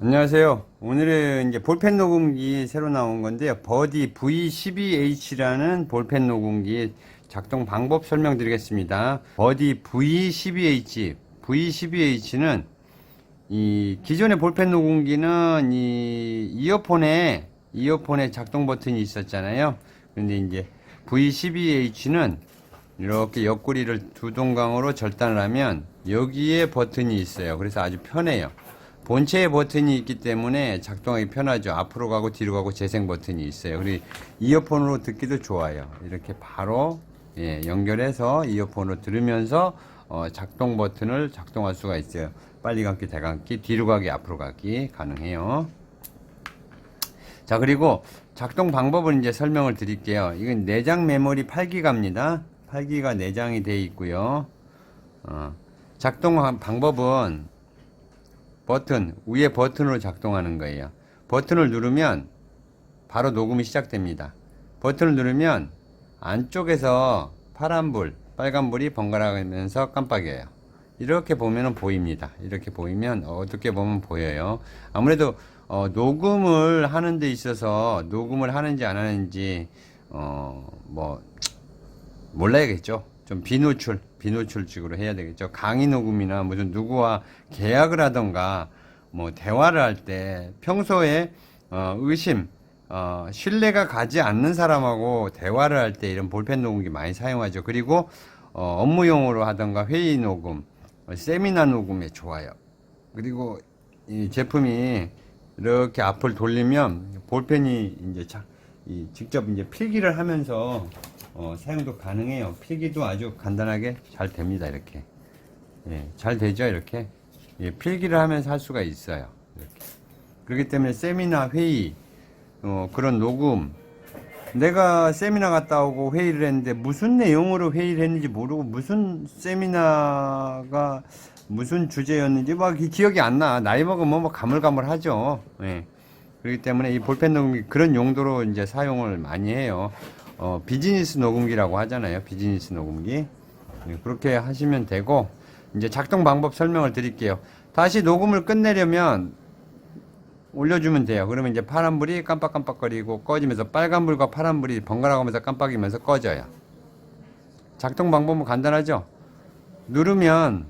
안녕하세요. 오늘은 이제 볼펜 녹음기 새로 나온 건데요. 버디 V12H라는 볼펜 녹음기 작동 방법 설명드리겠습니다. 버디 V12H, V12H는 이 기존의 볼펜 녹음기는 이 이어폰에 이어폰에 작동 버튼이 있었잖아요. 근데 이제 V12H는 이렇게 옆구리를 두 동강으로 절단을 하면 여기에 버튼이 있어요. 그래서 아주 편해요. 본체에 버튼이 있기 때문에 작동하기 편하죠. 앞으로 가고 뒤로 가고 재생 버튼이 있어요. 그리고 이어폰으로 듣기도 좋아요. 이렇게 바로 예, 연결해서 이어폰으로 들으면서 어, 작동 버튼을 작동할 수가 있어요. 빨리 감기, 대감기, 뒤로 가기, 앞으로 가기 가능해요. 자, 그리고 작동 방법을 이제 설명을 드릴게요. 이건 내장 메모리 8기가입니다. 8기가 내장이 되어 있고요. 어, 작동 방법은 버튼, 위에 버튼으로 작동하는 거예요. 버튼을 누르면 바로 녹음이 시작됩니다. 버튼을 누르면 안쪽에서 파란불, 빨간불이 번갈아가면서 깜빡여요. 이렇게 보면 보입니다. 이렇게 보이면 어둡게 보면 보여요. 아무래도 어, 녹음을 하는 데 있어서 녹음을 하는지 안 하는지 어, 뭐 몰라야겠죠. 좀 비노출, 비노출식으로 해야 되겠죠. 강의 녹음이나 무슨 누구와 계약을 하던가 뭐 대화를 할 때 평소에 어, 의심, 어, 신뢰가 가지 않는 사람하고 대화를 할 때 이런 볼펜 녹음기 많이 사용하죠. 그리고 어, 업무용으로 하던가 회의 녹음, 어, 세미나 녹음에 좋아요. 그리고 이 제품이 이렇게 앞을 돌리면 볼펜이 이제 자, 이 직접 이제 필기를 하면서 어, 사용도 가능해요. 필기도 아주 간단하게 잘 됩니다. 이렇게 예, 잘 되죠. 이렇게 예, 필기를 하면서 할 수가 있어요. 이렇게. 그렇기 때문에 세미나 회의 어, 그런 녹음 내가 세미나 갔다 오고 회의를 했는데 무슨 내용으로 회의를 했는지 모르고 무슨 세미나가 무슨 주제였는지 막 기- 기억이 안 나. 나이 먹으면 뭐 가물가물하죠. 예. 그렇기 때문에 이 볼펜 녹음기 그런 용도로 이제 사용을 많이 해요. 어, 비즈니스 녹음기라고 하잖아요. 비즈니스 녹음기. 예, 그렇게 하시면 되고 이제 작동 방법 설명을 드릴게요. 다시 녹음을 끝내려면 올려주면 돼요. 그러면 이제 파란불이 깜빡깜빡거리고 꺼지면서 빨간불과 파란불이 번갈아 가면서 깜빡이면서 꺼져요. 작동 방법은 간단하죠? 누르면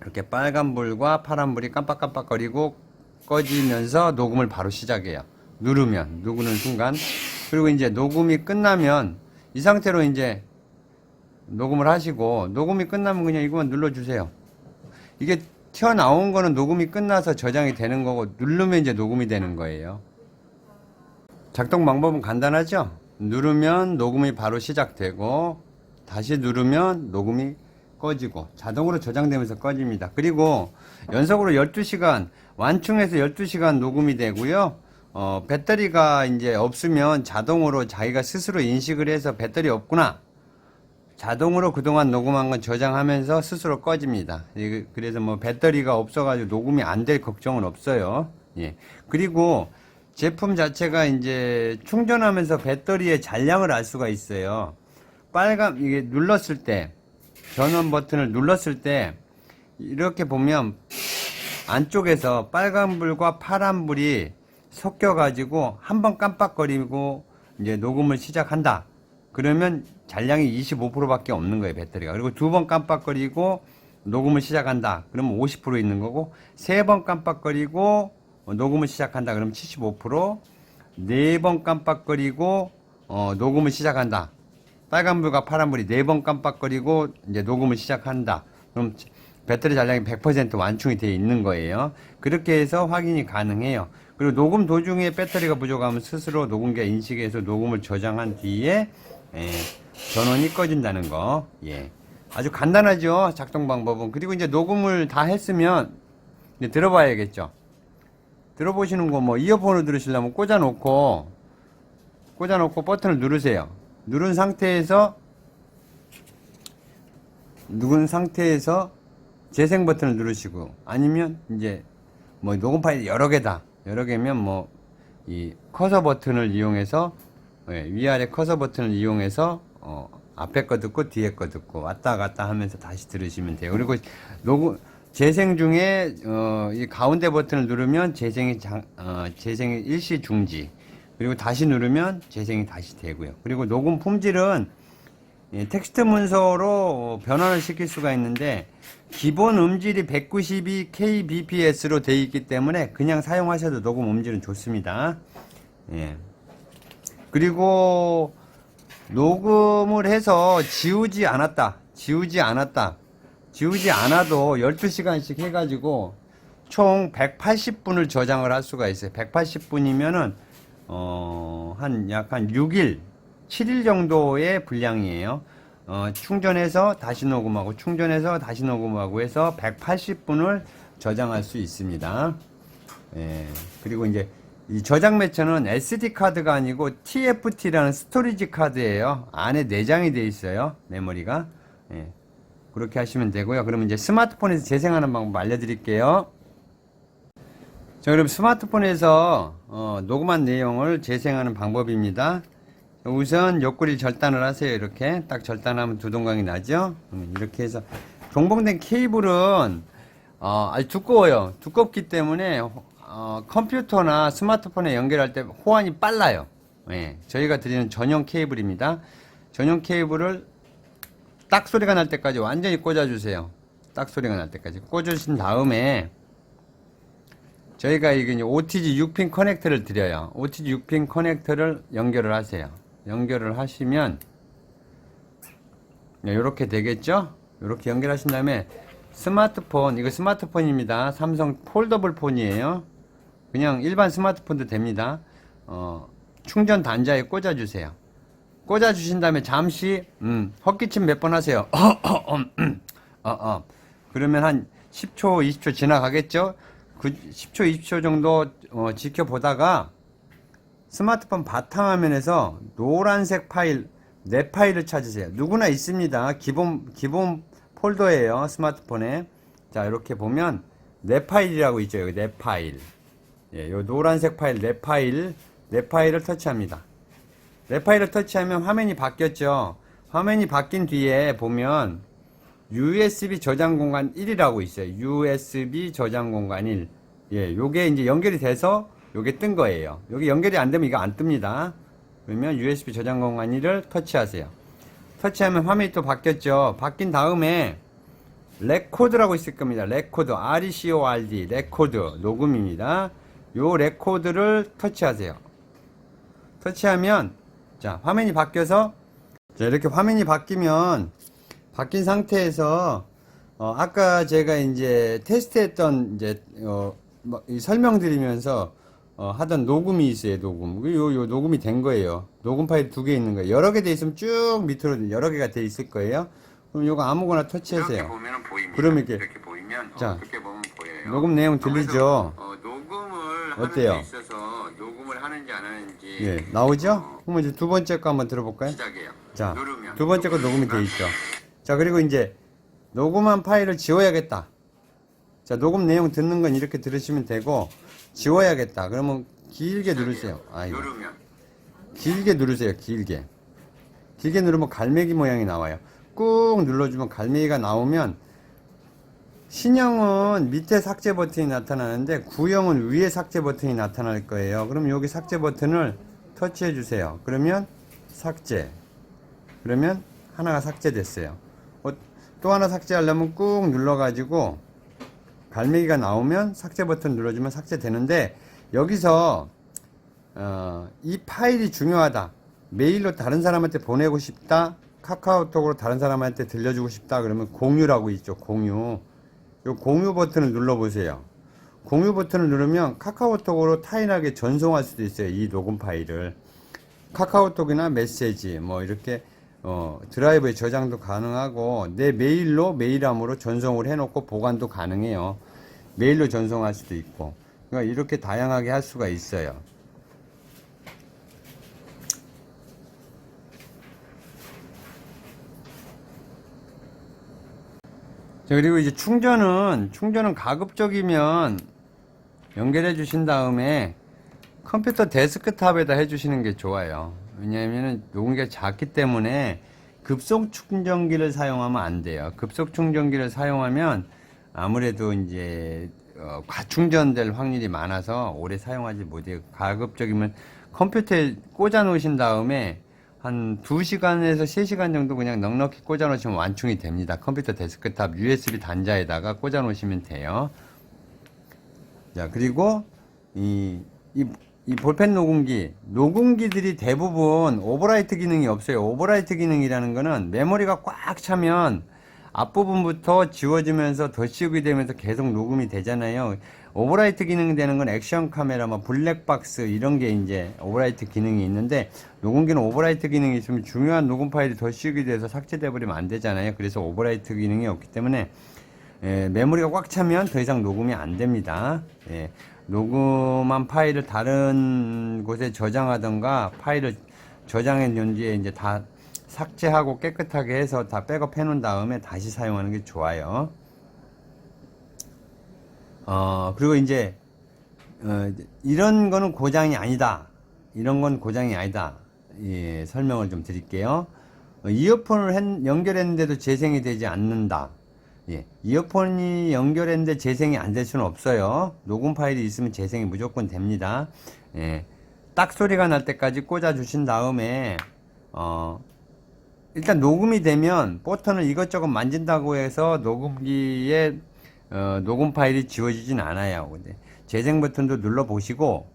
이렇게 빨간불과 파란불이 깜빡깜빡거리고 꺼지면서 녹음을 바로 시작해요. 누르면, 누르는 순간. 그리고 이제 녹음이 끝나면 이 상태로 이제 녹음을 하시고 녹음이 끝나면 그냥 이거만 눌러주세요. 이게 튀어나온 거는 녹음이 끝나서 저장이 되는 거고 누르면 이제 녹음이 되는 거예요. 작동 방법은 간단하죠? 누르면 녹음이 바로 시작되고 다시 누르면 녹음이 꺼지고 자동으로 저장되면서 꺼집니다. 그리고 연속으로 12시간 완충해서 12시간 녹음이 되고요. 어, 배터리가 이제 없으면 자동으로 자기가 스스로 인식을 해서 배터리 없구나. 자동으로 그동안 녹음한 건 저장하면서 스스로 꺼집니다. 이- 그래서 뭐 배터리가 없어가지고 녹음이 안 될 걱정은 없어요. 예. 그리고 제품 자체가 이제 충전하면서 배터리의 잔량을 알 수가 있어요. 빨간, 이게 눌렀을 때, 전원 버튼을 눌렀을 때, 이렇게 보면 안쪽에서 빨간불과 파란불이 섞여가지고 한 번 깜빡거리고 이제 녹음을 시작한다. 그러면 잔량이 25%밖에 없는 거예요, 배터리가. 그리고 두 번 깜빡거리고 녹음을 시작한다. 그러면 50% 있는 거고, 세 번 깜빡거리고 어, 녹음을 시작한다. 그러면 75%, 네 번 깜빡거리고 어, 녹음을 시작한다. 빨간불과 파란불이 네 번 깜빡거리고 이제 녹음을 시작한다. 그럼 배터리 잔량이 100% 완충이 되어 있는 거예요. 그렇게 해서 확인이 가능해요. 그리고 녹음 도중에 배터리가 부족하면 스스로 녹음기가 인식해서 녹음을 저장한 뒤에 예, 전원이 꺼진다는 거. 예. 아주 간단하죠. 작동 방법은. 그리고 이제 녹음을 다 했으면 이제 들어봐야겠죠. 들어보시는 거 뭐 이어폰으로 들으시려면 꽂아놓고 꽂아놓고 버튼을 누르세요. 누른 상태에서 누른 상태에서 재생 버튼을 누르시고 아니면 이제 뭐 녹음 파일이 여러 개다 여러 개면 뭐 이 커서 버튼을 이용해서 예, 위아래 커서 버튼을 이용해서 어, 앞에 거 듣고 뒤에 거 듣고 왔다 갔다 하면서 다시 들으시면 돼요. 그리고 녹음 재생 중에 어, 이 가운데 버튼을 누르면 재생이 장, 어, 재생이 일시 중지 그리고 다시 누르면 재생이 다시 되고요. 그리고 녹음 품질은 예, 텍스트 문서로 변환을 시킬 수가 있는데 기본 음질이 192 kbps로 되어 있기 때문에 그냥 사용하셔도 녹음 음질은 좋습니다. 예. 그리고 녹음을 해서 지우지 않았다. 지우지 않았다. 지우지 않아도 12시간씩 해가지고 총 180분을 저장을 할 수가 있어요. 180분이면은, 어, 한, 약 한 6일, 7일 정도의 분량이에요. 어, 충전해서 다시 녹음하고, 충전해서 다시 녹음하고 해서 180분을 저장할 수 있습니다. 예. 그리고 이제 이 저장 매체는 SD 카드가 아니고 TFT라는 스토리지 카드예요. 안에 내장이 돼 있어요. 메모리가. 예. 그렇게 하시면 되고요. 그러면 이제 스마트폰에서 재생하는 방법 알려드릴게요. 자, 그럼 스마트폰에서 어, 녹음한 내용을 재생하는 방법입니다. 우선 옆구리 절단을 하세요. 이렇게 딱 절단하면 두 동강이 나죠. 음, 이렇게 해서 동봉된 케이블은 어, 아주 두꺼워요. 두껍기 때문에 어, 컴퓨터나 스마트폰에 연결할 때 호환이 빨라요. 예, 저희가 드리는 전용 케이블입니다. 전용 케이블을 딱 소리가 날 때까지 완전히 꽂아주세요. 딱 소리가 날 때까지 꽂으신 다음에 저희가 이게 OTG 6핀 커넥터를 드려요. OTG 6핀 커넥터를 연결을 하세요. 연결을 하시면 이렇게 되겠죠? 이렇게 연결하신 다음에 스마트폰 이거 스마트폰입니다. 삼성 폴더블 폰이에요. 그냥 일반 스마트폰도 됩니다. 어, 충전 단자에 꽂아주세요. 꽂아주신 다음에 잠시 음, 헛기침 몇 번 하세요. 어, 어, 음, 어, 어. 그러면 한 10초, 20초 지나가겠죠? 그 10초, 20초 정도 어, 지켜보다가 스마트폰 바탕화면에서 노란색 파일, 내 파일을 찾으세요. 누구나 있습니다. 기본, 기본 폴더예요. 스마트폰에. 자, 이렇게 보면 내 파일이라고 있죠. 여기 내 파일. 예, 요 노란색 파일, 내 파일, 내 파일을 터치합니다. 내 파일을 터치하면 화면이 바뀌었죠. 화면이 바뀐 뒤에 보면 USB 저장 공간 1이라고 있어요. USB 저장 공간 1. 예, 요게 이제 연결이 돼서 요게 뜬 거예요. 여기 연결이 안 되면 이거 안 뜹니다. 그러면 USB 저장 공간 1을 터치하세요. 터치하면 화면이 또 바뀌었죠. 바뀐 다음에 레코드라고 있을 겁니다. 레코드, R-E-C-O-R-D, 레코드, 녹음입니다. 요 레코드를 터치하세요. 터치하면, 자, 화면이 바뀌어서, 자, 이렇게 화면이 바뀌면, 바뀐 상태에서, 어, 아까 제가 이제 테스트했던, 이제, 어, 뭐, 이 설명드리면서, 어, 하던 녹음이 있어요, 녹음. 그 요, 요 녹음이 된 거예요. 녹음 파일 두 개 있는 거예요. 여러 개 돼 있으면 쭉 밑으로 여러 개가 돼 있을 거예요. 그럼 요거 아무거나 이렇게 터치하세요. 보면 보입니다. 그럼 이렇게- 이렇게 보이면 자, 어, 보면. 녹음 내용 들리죠? 어, 녹음을 어때요? 하는 데 있어서 녹음을 하는지 안 하는지 예, 나오죠? 어, 그러면 이제 두 번째 거 한번 들어볼까요? 시작해요. 자, 누르면 두 번째 거 녹음이 돼 있죠. 자, 그리고 이제 녹음한 파일을 지워야겠다. 자, 녹음 내용 듣는 건 이렇게 들으시면 되고, 지워야겠다. 그러면 길게 누르세요. 아이고. 누르면 길게 누르세요. 길게. 길게 누르면 갈매기 모양이 나와요. 꾹 눌러주면 갈매기가 나오면 신형은 밑에 삭제 버튼이 나타나는데 구형은 위에 삭제 버튼이 나타날 거예요. 그럼 여기 삭제 버튼을 터치해 주세요. 그러면 삭제. 그러면 하나가 삭제됐어요. 어, 또 하나 삭제하려면 꾹 눌러가지고 갈매기가 나오면 삭제 버튼 눌러주면 삭제되는데 여기서 어, 이 파일이 중요하다. 메일로 다른 사람한테 보내고 싶다. 카카오톡으로 다른 사람한테 들려주고 싶다. 그러면 공유라고 있죠. 공유. 요 공유 버튼을 눌러 보세요. 공유 버튼을 누르면 카카오톡으로 타인에게 전송할 수도 있어요. 이 녹음 파일을. 카카오톡이나 메시지, 뭐 이렇게 어, 드라이브에 저장도 가능하고 내 메일로 메일함으로 전송을 해놓고 보관도 가능해요. 메일로 전송할 수도 있고. 그러니까 이렇게 다양하게 할 수가 있어요. 자, 그리고 이제 충전은, 충전은 가급적이면 연결해 주신 다음에 컴퓨터 데스크탑에다 해 주시는 게 좋아요. 왜냐하면 녹음기가 작기 때문에 급속 충전기를 사용하면 안 돼요. 급속 충전기를 사용하면 아무래도 이제 어, 과충전될 확률이 많아서 오래 사용하지 못해요. 가급적이면 컴퓨터에 꽂아 놓으신 다음에 한 2시간에서 3시간 정도 그냥 넉넉히 꽂아 놓으시면 완충이 됩니다. 컴퓨터 데스크탑 USB 단자에다가 꽂아 놓으시면 돼요. 자, 그리고 이, 이, 이 볼펜 녹음기, 녹음기들이 대부분 오버라이트 기능이 없어요. 오버라이트 기능이라는 거는 메모리가 꽉 차면 앞부분부터 지워지면서 더 씌우게 되면서 계속 녹음이 되잖아요. 오버라이트 기능 되는 건 액션 카메라, 뭐 블랙박스 이런 게 이제 오버라이트 기능이 있는데 녹음기는 오버라이트 기능이 있으면 중요한 녹음 파일이 더 씌우게 돼서 삭제돼 버리면 안 되잖아요. 그래서 오버라이트 기능이 없기 때문에 예, 메모리가 꽉 차면 더 이상 녹음이 안 됩니다. 예, 녹음한 파일을 다른 곳에 저장하던가 파일을 뒤에 이제 다 삭제하고 깨끗하게 해서 다 백업 해 놓은 다음에 다시 사용하는 게 좋아요. 어, 그리고 이제, 어, 이런 거는 고장이 아니다. 이런 건 고장이 아니다. 예, 설명을 좀 드릴게요. 어, 이어폰을 했- 연결했는데도 재생이 되지 않는다. 예, 이어폰이 연결했는데 재생이 안 될 수는 없어요. 녹음 파일이 있으면 재생이 무조건 됩니다. 예, 딱 소리가 날 때까지 꽂아 주신 다음에, 어, 일단 녹음이 되면 버튼을 이것저것 만진다고 해서 녹음기에 어, 녹음 파일이 지워지진 않아요. 근데 재생 버튼도 눌러 보시고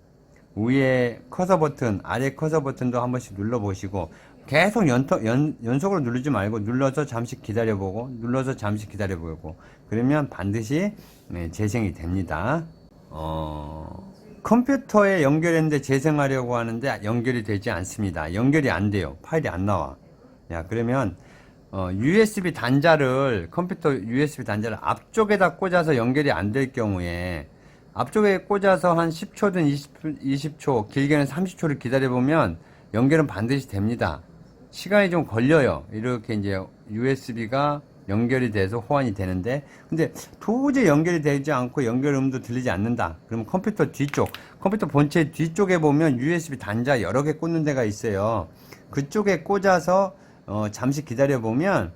위에 커서 버튼, 아래 커서 버튼도 한 번씩 눌러 보시고 계속 연터, 연, 연속으로 누르지 말고 눌러서 잠시 기다려 보고 눌러서 잠시 기다려 보고 그러면 반드시 네, 재생이 됩니다. 어, 컴퓨터에 연결했는데 재생하려고 하는데 연결이 되지 않습니다. 연결이 안 돼요. 파일이 안 나와. 야, 그러면 어, USB 단자를 컴퓨터 USB 단자를 앞쪽에다 꽂아서 연결이 안 될 경우에 앞쪽에 꽂아서 한 10초든 20, 20초, 길게는 30초를 기다려 보면 연결은 반드시 됩니다. 시간이 좀 걸려요. 이렇게 이제 USB가 연결이 돼서 호환이 되는데 근데 도저히 연결이 되지 않고 연결음도 들리지 않는다. 그럼 컴퓨터 뒤쪽, 컴퓨터 본체 뒤쪽에 보면 USB 단자 여러 개 꽂는 데가 있어요. 그쪽에 꽂아서 어, 잠시 기다려 보면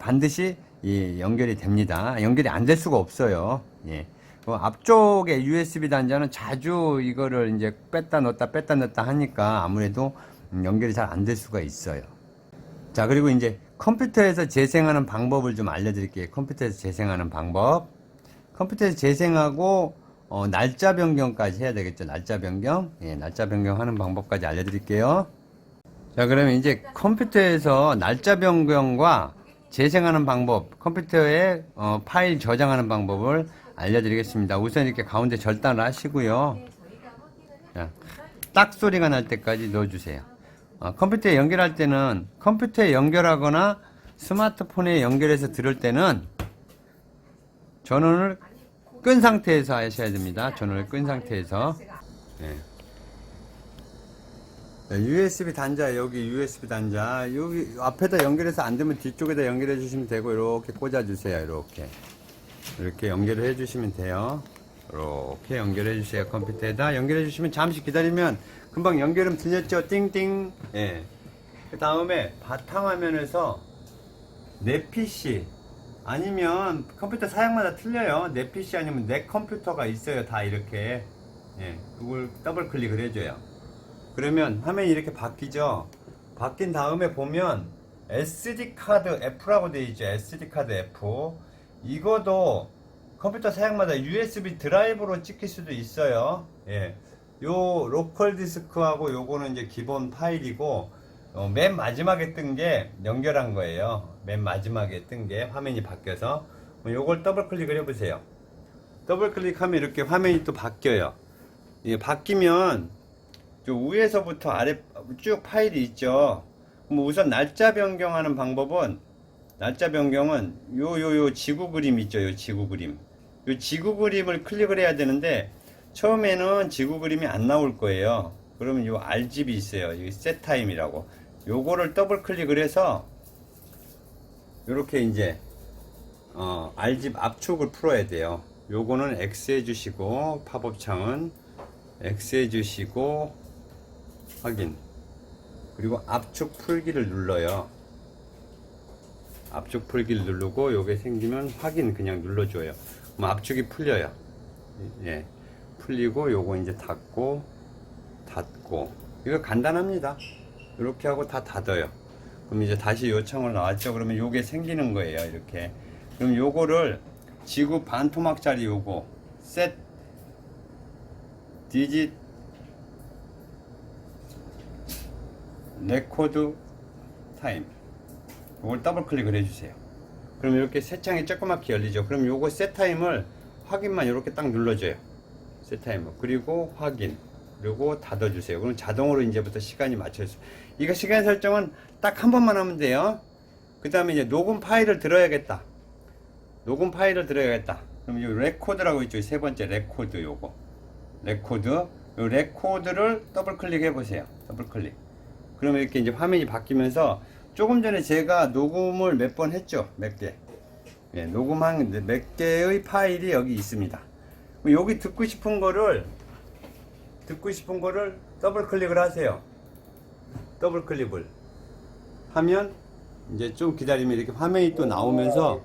반드시 이 연결이 됩니다. 연결이 안 될 수가 없어요. 예. 그 앞쪽에 USB 단자는 자주 이거를 이제 뺐다 넣었다 뺐다 넣었다 하니까 아무래도 음, 연결이 잘 안 될 수가 있어요. 자, 그리고 이제 컴퓨터에서 재생하는 방법을 좀 알려드릴게요. 컴퓨터에서 재생하는 방법. 컴퓨터에서 재생하고 어, 날짜 변경까지 해야 되겠죠. 날짜 변경. 예, 날짜 변경하는 방법까지 알려드릴게요. 자, 그러면 이제 컴퓨터에서 날짜 변경과 재생하는 방법, 컴퓨터에 어, 파일 저장하는 방법을 알려드리겠습니다. 우선 이렇게 가운데 절단을 하시고요. 자, 딱 소리가 날 때까지 넣어주세요. 어, 컴퓨터에 연결할 때는 컴퓨터에 연결하거나 스마트폰에 연결해서 들을 때는 전원을 끈 상태에서 하셔야 됩니다. 전원을 끈 상태에서. 네. USB 단자 여기 USB 단자 여기 앞에다 연결해서 안 되면 뒤쪽에다 연결해 주시면 되고 이렇게 꽂아 주세요 이렇게 이렇게 연결을 해 주시면 돼요 이렇게 연결해 주세요 컴퓨터에다. 연결해 주시면 잠시 기다리면 금방 연결음 들렸죠? 띵띵. 예 그 다음에 바탕화면에서 내 PC 아니면 컴퓨터 사양마다 틀려요. 내 PC 아니면 내 컴퓨터가 있어요. 다 이렇게. 예. 그걸 더블 클릭을 해줘요. 그러면 화면이 이렇게 바뀌죠. 바뀐 다음에 보면 SD 카드 F라고 되어 있죠. SD 카드 F. 이거도 컴퓨터 사양마다 USB 드라이브로 찍힐 수도 있어요. 예. 요 로컬 디스크하고 요거는 이제 기본 파일이고 어, 맨 마지막에 뜬 게 연결한 거예요. 맨 마지막에 뜬 게 화면이 바뀌어서 뭐 요걸 더블 클릭을 해보세요. 더블 클릭하면 이렇게 화면이 또 바뀌어요. 예, 바뀌면 저 위에서부터 아래 쭉 파일이 있죠. 그럼 우선 날짜 변경하는 방법은 날짜 변경은 요 요 요 지구 그림 있죠. 요 지구 그림. 요 지구 그림을 클릭을 해야 되는데 처음에는 지구 그림이 안 나올 거예요. 그러면 요 RGB 있어요. 이 셋타임이라고. 요거를 더블 클릭을 해서 요렇게 이제 어, RGB 압축을 풀어야 돼요. 요거는 X 해주시고 팝업 창은 X 해주시고 확인 그리고 압축 풀기를 눌러요 압축 풀기를 누르고 요게 생기면 확인 그냥 눌러줘요. 그럼 압축이 풀려요. 예. 풀리고 요거 이제 닫고 닫고 이거 간단합니다. 이렇게 하고 다 닫아요. 그럼 이제 다시 요청을 나왔죠. 그러면 요게 생기는 거예요. 이렇게. 그럼 요거를 지구 반 토막짜리 요거 셋 디짓 레코드 타임 이걸 더블 클릭을 해주세요 그럼 이렇게 새 창이 조그맣게 열리죠. 그럼 요거 셋 타임을 확인만 이렇게 딱 눌러줘요. 셋 타임을. 그리고 확인. 그리고 닫아주세요. 그럼 자동으로 이제부터 시간이 맞춰져 이거 시간 설정은 딱 한 번만 하면 돼요. 그 다음에 이제 녹음 파일을 들어야겠다. 녹음 파일을 들어야겠다. 그럼 이 레코드라고 있죠. 세 번째 레코드 요거. 레코드. 요 레코드를 더블 클릭해 보세요. 더블 클릭. 그러면 이렇게 이제 화면이 바뀌면서 조금 전에 제가 녹음을 몇 번 했죠 몇 개. 예, 녹음한 몇 개의 파일이 여기 있습니다. 여기 듣고 싶은 거를 듣고 싶은 거를 더블 클릭을 하세요. 더블 클릭을 하면 이제 좀 기다리면 이렇게 화면이 또 나오면서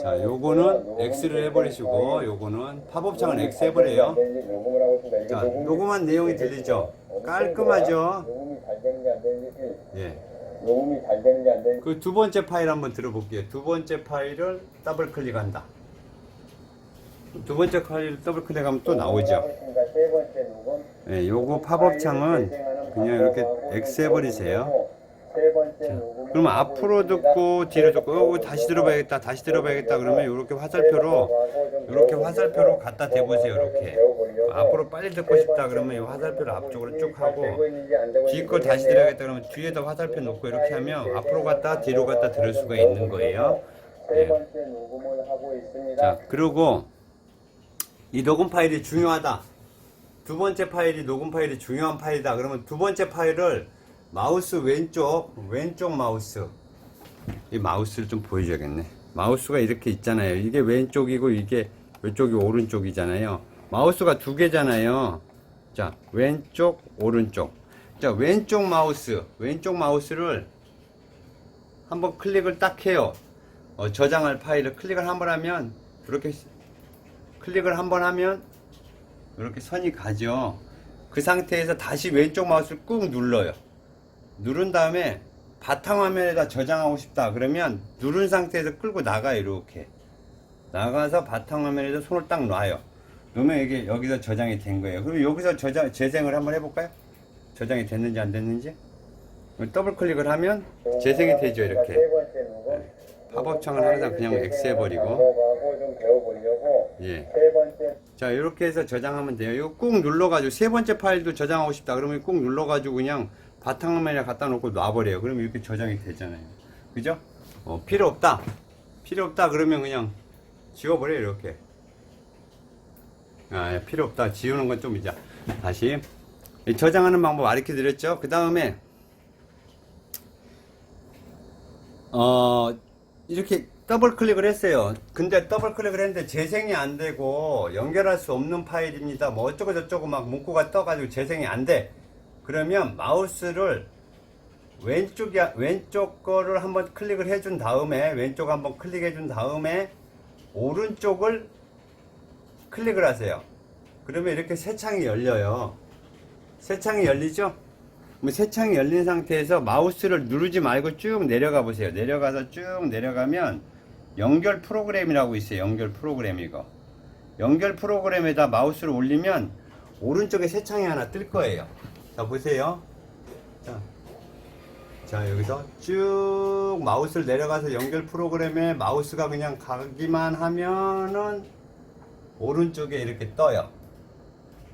자 요거는 X를 해버리시고 요거는 팝업 창은 X 해버려요. 자 녹음한 내용이 들리죠? 깔끔하죠? 예. 녹음이 잘 되는지 안 되는지 그 두 번째 파일 한번 들어볼게요. 두 번째 파일을 더블 클릭한다. 두 번째 파일을 더블 클릭하면 또 나오죠. 있습니다. 세 번째 녹음 예, 요거 팝업 창은 그냥 이렇게 X 해버리세요. 그러면 앞으로 듣고 뒤로 듣고 어, 다시 들어봐야겠다, 다시 들어봐야겠다 그러면 이렇게 화살표로 이렇게 화살표로 갖다 대보세요. 이렇게 앞으로 빨리 듣고 싶다 그러면 이 화살표를 앞쪽으로 쭉 하고 뒤 걸 다시 들어야겠다 그러면 뒤에다 화살표 놓고 이렇게 하면 앞으로 갔다 뒤로 갔다 들을 수가 있는 거예요. 있습니다. 자, 그리고 이 녹음 파일이 중요하다. 두 번째 파일이 녹음 파일이 중요한 파일이다. 그러면 두 번째 파일을 마우스 왼쪽, 왼쪽 마우스. 이 마우스를 좀 보여줘야겠네. 마우스가 이렇게 있잖아요. 이게 왼쪽이고 이게 이쪽이 오른쪽이잖아요. 마우스가 두 개잖아요. 자, 왼쪽, 오른쪽. 자, 왼쪽 마우스, 왼쪽 마우스를 한번 클릭을 딱 해요. 어, 저장할 파일을 클릭을 한번 하면 이렇게 클릭을 한번 하면 이렇게 선이 가죠. 그 상태에서 다시 왼쪽 마우스를 꾹 눌러요. 누른 다음에 바탕화면에다 저장하고 싶다 그러면 누른 상태에서 끌고 나가요 이렇게. 나가서 바탕화면에다 손을 딱 놔요. 그러면 이게 여기서 저장이 된 거예요. 그럼 여기서 저장 재생을 한번 해볼까요? 저장이 됐는지 안 됐는지? 더블 클릭을 하면 재생이 되죠 이렇게. 세 번째 녹음 팝업창을 항상 그냥 X 해버리고. 방법하고 좀 배워보려고 예. 자 이렇게 해서 저장하면 돼요. 이거 꾹 눌러가지고 세 번째 파일도 저장하고 싶다 그러면 꾹 눌러가지고 그냥 바탕화면에 갖다 놓고 놔버려요 그러면 이렇게 저장이 되잖아요 그죠? 어, 필요 없다 필요 없다 그러면 그냥 지워버려요 이렇게 아 예, 필요 없다 지우는 건 좀 이제 다시 이 저장하는 방법 가르쳐 드렸죠 그 다음에 어 이렇게 더블 클릭을 했어요. 근데 더블 클릭을 했는데 재생이 안 되고 연결할 수 없는 파일입니다. 뭐 어쩌고 저쩌고 막 문구가 떠가지고 재생이 안 돼. 그러면 마우스를 왼쪽이 왼쪽 거를 한번 클릭을 해 준 다음에 왼쪽 한번 클릭해 준 다음에 오른쪽을 클릭을 하세요. 그러면 이렇게 새 창이 열려요. 새 창이 열리죠? 뭐새 창이 열린 상태에서 마우스를 누르지 말고 쭉 내려가 보세요. 내려가서 쭉 내려가면 연결 프로그램이라고 있어요. 연결 프로그램 이거. 연결 프로그램에다 마우스를 올리면 오른쪽에 새 창이 하나 뜰 거예요. 자, 보세요. 자, 자 여기서 쭉 마우스를 내려가서 연결 프로그램에 마우스가 그냥 가기만 하면은 오른쪽에 이렇게 떠요.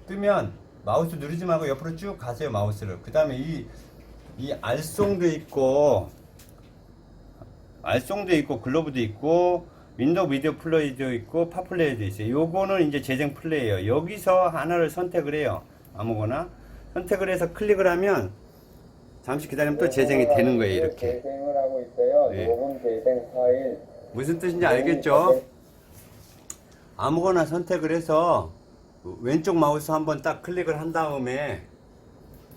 뜨면 마우스 누르지 말고 옆으로 쭉 가세요 마우스를. 그 다음에 이, 이 알송도 있고 알송도 있고 글로브도 있고 윈도우 미디어 플레이도 있고 팝플레이도 있어요. 요거는 이제 재생 플레이예요. 여기서 하나를 선택을 해요. 아무거나 선택을 해서 클릭을 하면 잠시 기다리면 또 재생이 되는 거예요 이렇게 재생을 하고 있어요. 예. 녹음 재생 파일 무슨 뜻인지 알겠죠? 아무거나 선택을 해서 왼쪽 마우스 한번 딱 클릭을 한 다음에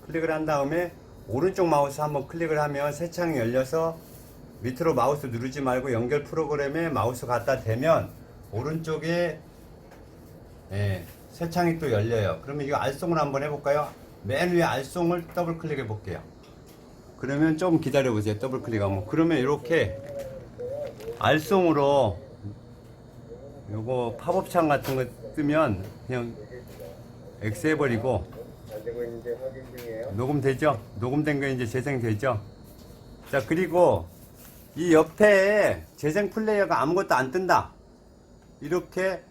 클릭을 한 다음에 오른쪽 마우스 한번 클릭을 하면 새 창이 열려서 밑으로 마우스 누르지 말고 연결 프로그램에 마우스 갖다 대면 오른쪽에 예, 새 창이 또 열려요. 그러면 이거 알송을 한번 해볼까요? 맨 위에 알송을 더블 클릭해 볼게요. 그러면 좀 기다려 보세요. 더블 클릭하면 그러면 이렇게 알송으로 요거 팝업 창 같은 거 뜨면 그냥 X 해버리고. 녹음되죠? 녹음된 거 이제 재생되죠? 자, 그리고 이 옆에 재생 플레이어가 아무것도 안 뜬다. 이렇게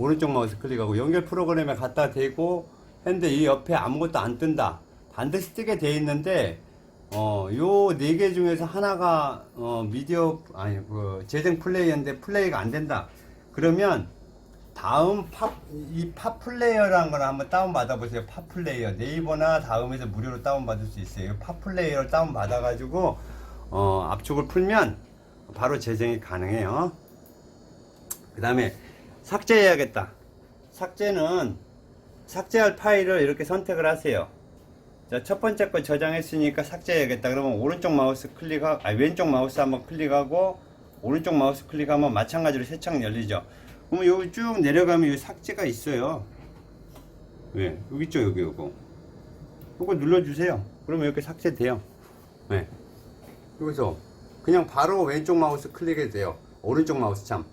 오른쪽 마우스 클릭하고 연결 프로그램에 갖다 대고 했는데 이 옆에 아무것도 안 뜬다. 반드시 뜨게 돼 있는데 어, 요 네 개 중에서 하나가 어, 미디어 아니 그 재생 플레이어인데 플레이가 안 된다. 그러면 다음 팝, 이 팝플레이어라는 걸 한번 다운 받아 보세요. 팝플레이어. 네이버나 다음에서 무료로 다운 받을 수 있어요. 팝플레이어를 다운 받아 가지고, 어, 압축을 풀면 바로 재생이 가능해요. 그 다음에 삭제해야겠다. 삭제는 삭제할 파일을 이렇게 선택을 하세요. 자, 첫 번째 거 저장했으니까 삭제해야겠다. 그러면 오른쪽 마우스 클릭하고, 아, 왼쪽 마우스 한번 클릭하고, 오른쪽 마우스 클릭하면 마찬가지로 새 창 열리죠. 그러면 여기 쭉 내려가면 여기 삭제가 있어요. 왜? 여기 있죠, 여기, 요거. 요거 눌러주세요. 그러면 이렇게 삭제돼요. 네. 여기서 그냥 바로 왼쪽 마우스 클릭해도 돼요. 오른쪽 마우스 참.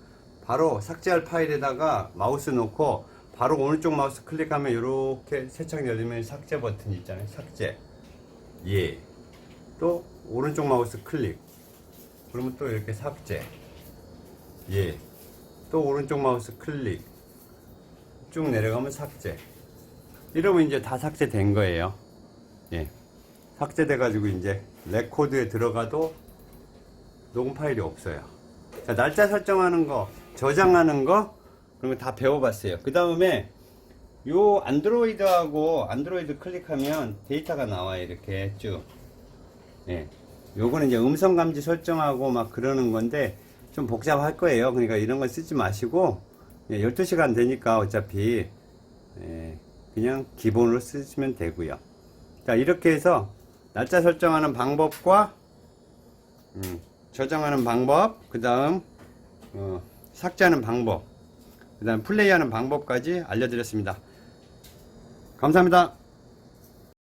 바로 삭제할 파일에다가 마우스 놓고 바로 오른쪽 마우스 클릭하면 이렇게 새창 열리면 삭제 버튼이 있잖아요. 삭제. 예. 또 오른쪽 마우스 클릭. 그러면 또 이렇게 삭제. 예. 또 오른쪽 마우스 클릭. 쭉 내려가면 삭제. 이러면 이제 다 삭제된 거예요. 예. 삭제돼가지고 이제 레코드에 들어가도 녹음 파일이 없어요. 자, 날짜 설정하는 거, 저장하는 거, 거다 배워봤어요. 그 다음에 요 안드로이드하고 안드로이드 클릭하면 데이터가 나와요. 이렇게 쭉. 예. 요거는 이제 음성 감지 설정하고 막 그러는 건데 좀 복잡할 거예요. 그러니까 이런 거 쓰지 마시고 예, 12시간 되니까 어차피 예, 그냥 기본으로 쓰시면 되고요. 자, 이렇게 해서 날짜 설정하는 방법과 음, 저장하는 방법, 그 다음 어, 삭제하는 방법, 그 다음 플레이하는 방법까지 알려드렸습니다. 감사합니다.